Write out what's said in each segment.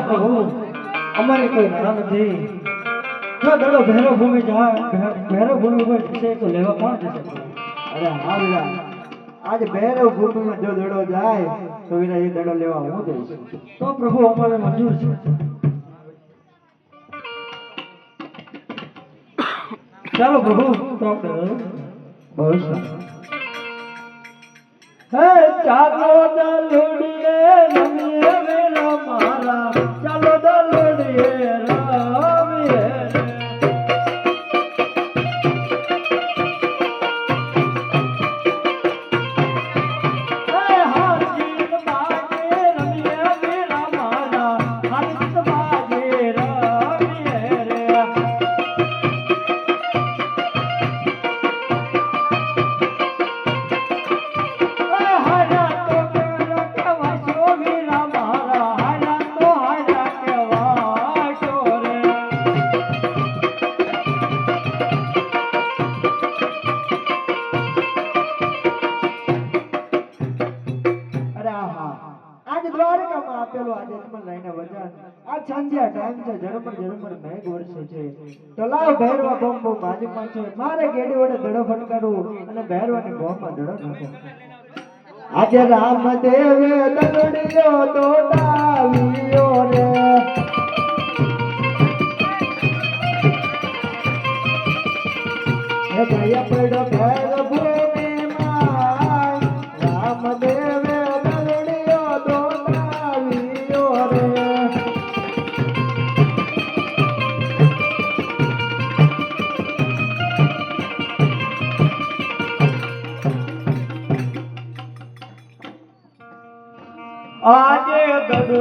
પ્રભુ અમારે કોઈ ના નથી. જો દડો ભેરો ભૂમિ જાય ભેરો ભૂમિ પર જશે તો લેવા કોણ જશે? અરે હા વીરા આજ ભૈરવ ભૂમિમાં જો દડો જાય તો વીરા એ દડો લેવા હું જઈશ? તો પ્રભુ અમારે મંજૂર છે. ચાલો પ્રભુ તો આપણે બહુ સારું હે ચાલો દલુડીએ વેલા મારા. ચાલો દલુડીએ આપેલો તમને લઈને વચન આ સાંજે ટાઈમ છે, ઝરમર ઝરમર મેઘ વર્ષે છે. તલાવ લાવ ભૈરવા બોમ બોમ બાજુમાં છે. મારે ગેડી વડે ધડો ફટકારું અને ભૈરવાની બોમમાં ધડો નાખો આજે રામ દેવે દગડિયો તો ડાવ્યો રે. હે જય પડો ભૈરવ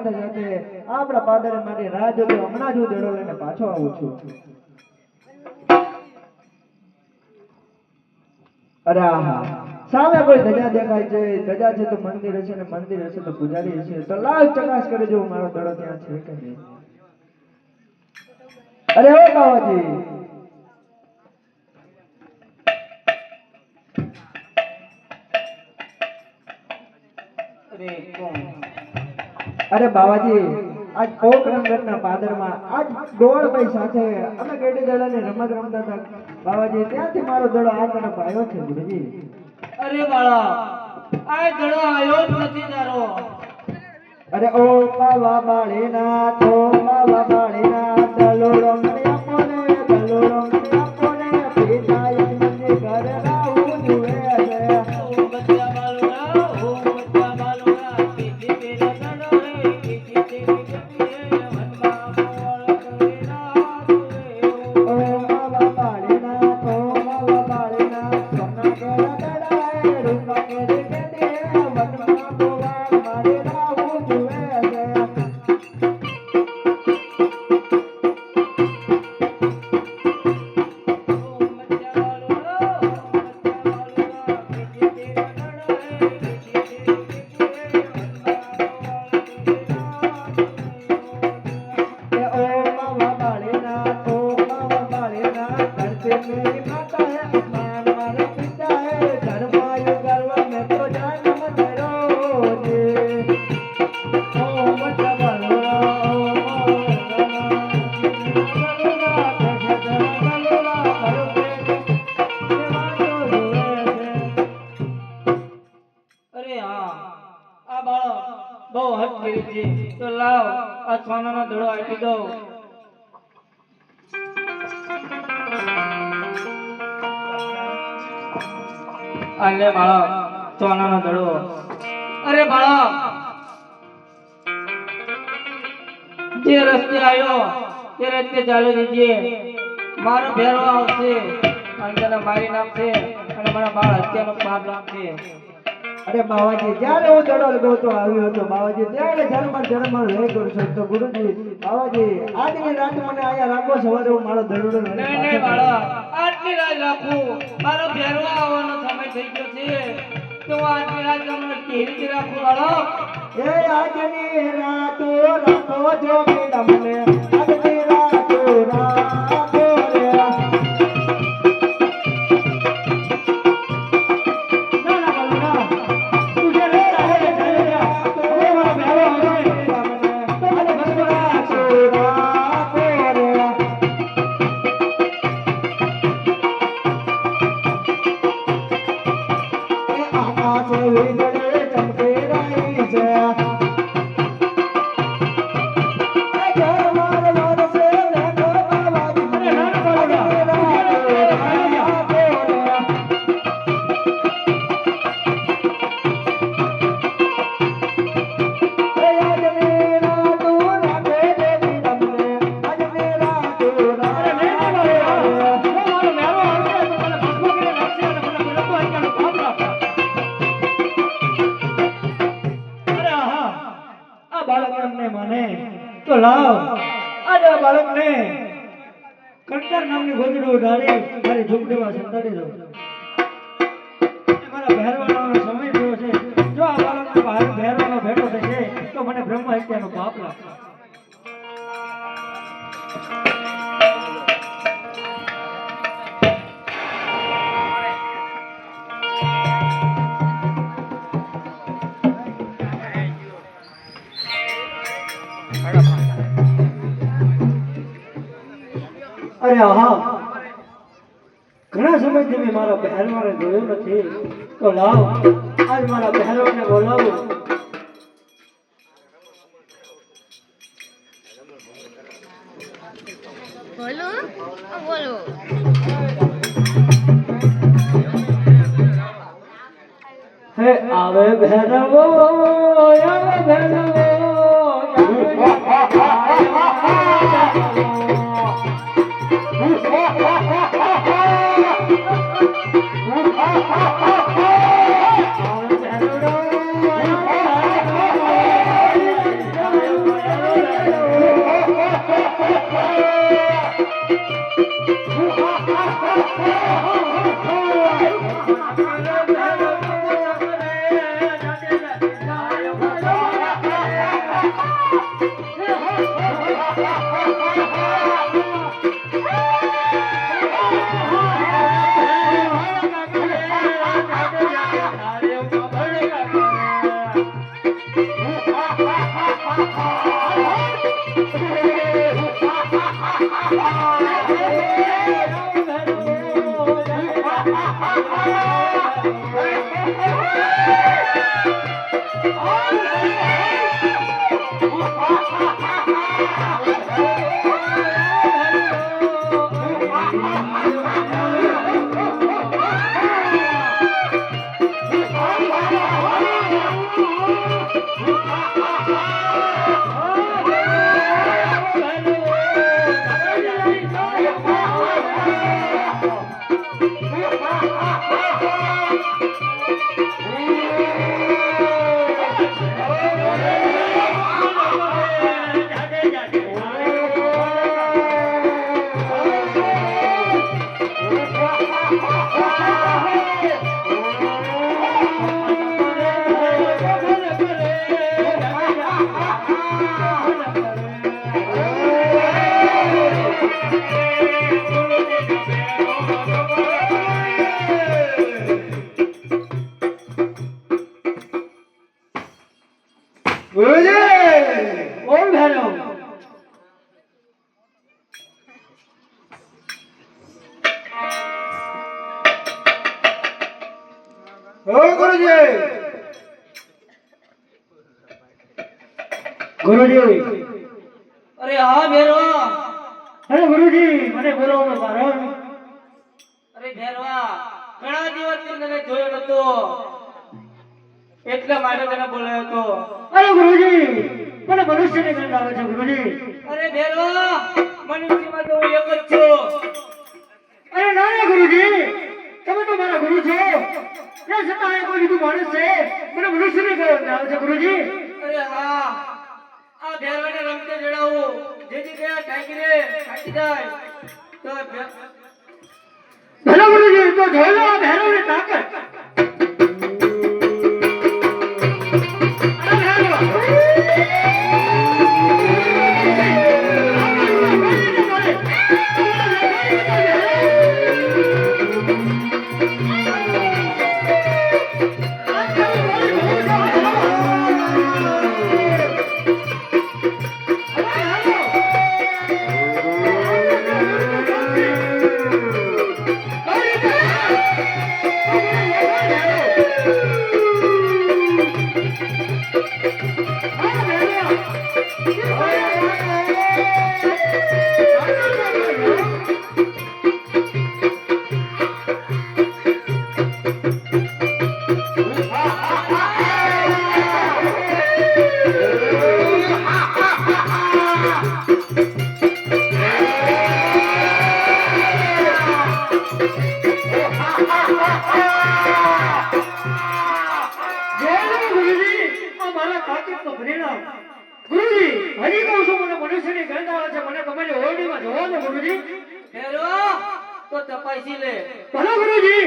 સાથે સાથે આપણા પાદર મારી રાહ જોતો હમણાં જ હું દેડો લઈને પાછો આવું છું. અરે હા હા સામે કોઈ ધજા દેખાય છે? ધજા છે તો મંદિર હશે ને મંદિર હશે તો પૂજારી હશે. તો લાવ ચકાસ કરી જો મારો દડો ત્યાં છે કે નહીં. અરે ઓ બાવાજી અરે બાવાજી આજ પોકરંગરના પાદરમાં આજ ગોળભાઈ સાથે અમે ગેડી દડાની રમત રમતા હતા. બાવાજી ત્યાંથી મારો દડો આ તરફ આવ્યો છે ગુરુજી. અરે બાળા આ દડો આવ્યો જ નથી તારો. અરે ઓ બાવા બાળીના તો બાવા બાળીના દલોડો મને આપો ને દલોડો મને લાવ, આ સોનાનો ધડો આપી દો આ લે બાળક સોનાનો ધડો. અરે બાળક, જે રસ્તે આવ્યો તે રસ્તે ચાલુ દીજે મારો ભેરો આવશે, અને તને મારી નાખશે, અને મારા બાળ હત્યાનો પાપ લાગશે. અરે બાવાજી જ્યારે હું ચડોલ ગોતો આવ્યો હતો. બાવાજી ત્યારે ધર્મ ધર્મ રહે કરશો તો ગુરુજી બાવાજી આજની રાત મને અહીંયા રાખો સવારે હું મારો દડોડો નહીં બાળક રાત રાખું. મારો ઘેરવા આવવાનો સમય થઈ ગયો છે. તો આજની રાત તમને કેવી રીતે રાખું બાળક એ આજની રાતો રાખો જો કે તમને. આજની અરે તો લાવ. આજે આ બાળકને કંટાર નામની ગોદડું ઉડાડી મારી ઝૂંપડીમાં સંતાડી દો મારા પહેરવાનો સમય થયો છે. જો આ બાળકનો બહાર અરે હા ઘણા સમયથી મેં મારા પહેરવાને જોયો નથી. તો લાવ આજ મારા પહેરવાને બોલાવો. બોલો બોલો. હે આવે ભેરવો આવે ભેરવો. Oh, oh, oh. ભાઈ ઢેરવા ઘણા દિવસથી જોયો નતો. એટલે માટે તને બોલાયો હતો. અરે ગુરુજી મને મનુષ્યની ગંધ આવે છે ગુરુજી. અરે ઢેરવા મનુષ્યમાં તો એક જ છો. અરે ના ના ગુરુજી તમે તો મારા ગુરુ છો. ના છતાં આ કોઈ બીજું માણસ છે. મને મનુષ્યની ગંધ આવે છે ગુરુજી. અરે હા આ ઢેરવાને રમતે જડાવું. જેથી ગયા ટાઈગરે ખાટી જાય. તો ભલે ગુરુજી તો જોઈ લો આ ભૈરવની તાકાત. 哎呀哎呀哎哎哎 ગુરુજી હેરો તો તપાસી લે. ભલે ગુરુજી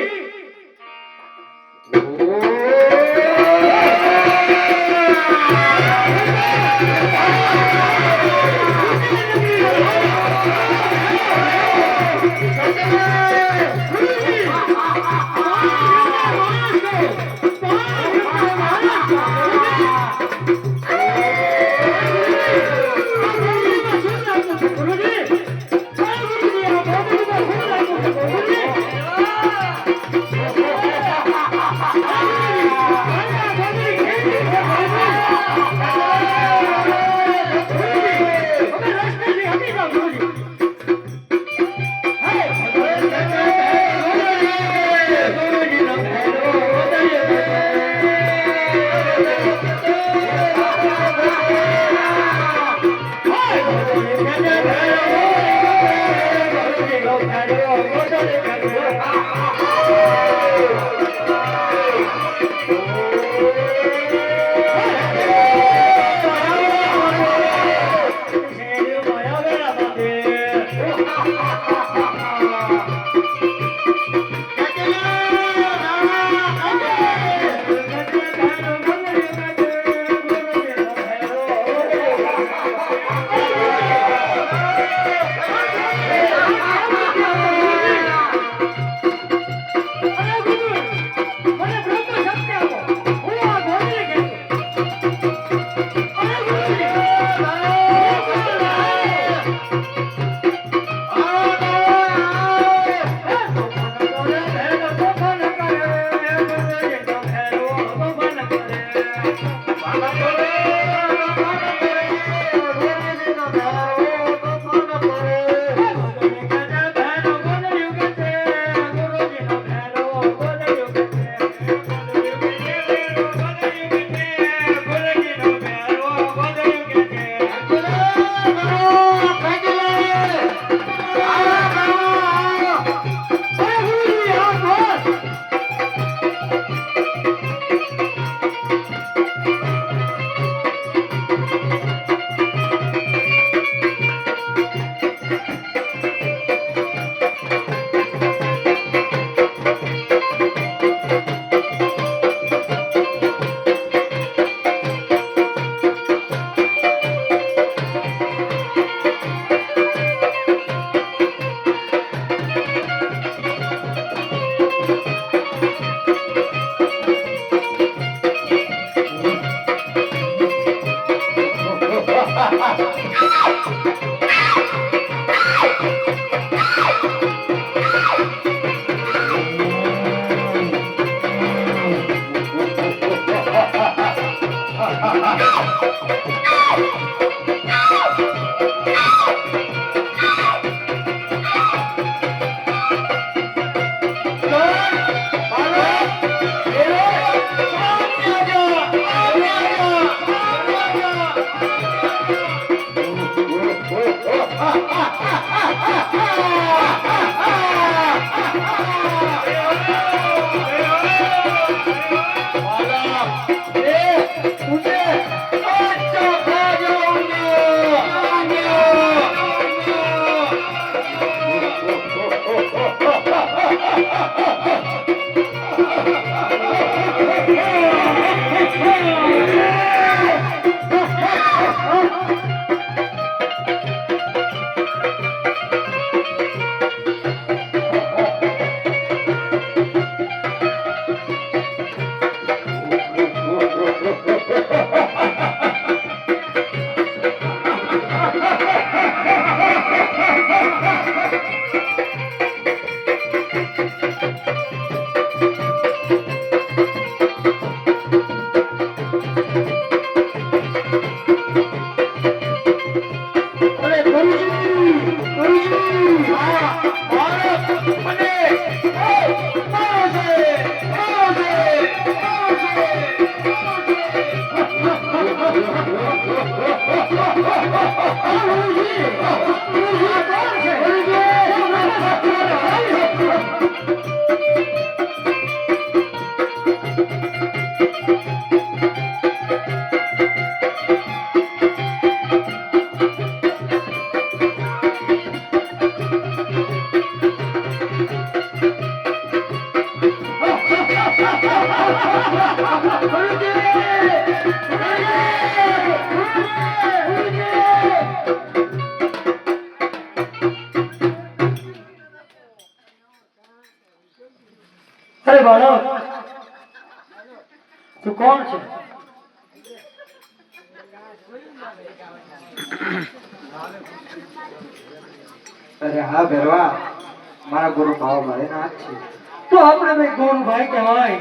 તો આપણે ભાઈ ગોળભાઈ કહેવાય.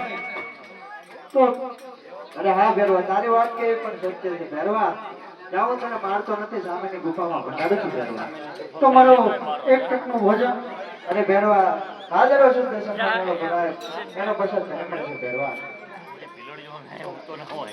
તો, અરે હા, ભેરવા, તારી વાત કે પણ સત્ય છે, ભેરવા. જાઓ, તને મારતો નથી, સામેની ગુફામાં ભટાડે છે, ભેરવા. તો મારો એક ટકનું ભોજન. અરે ભેરવા, હાજર છું દર્શન કરવાનો ભરાય એનો પ્રસાદ તને છે, ભેરવા. હોય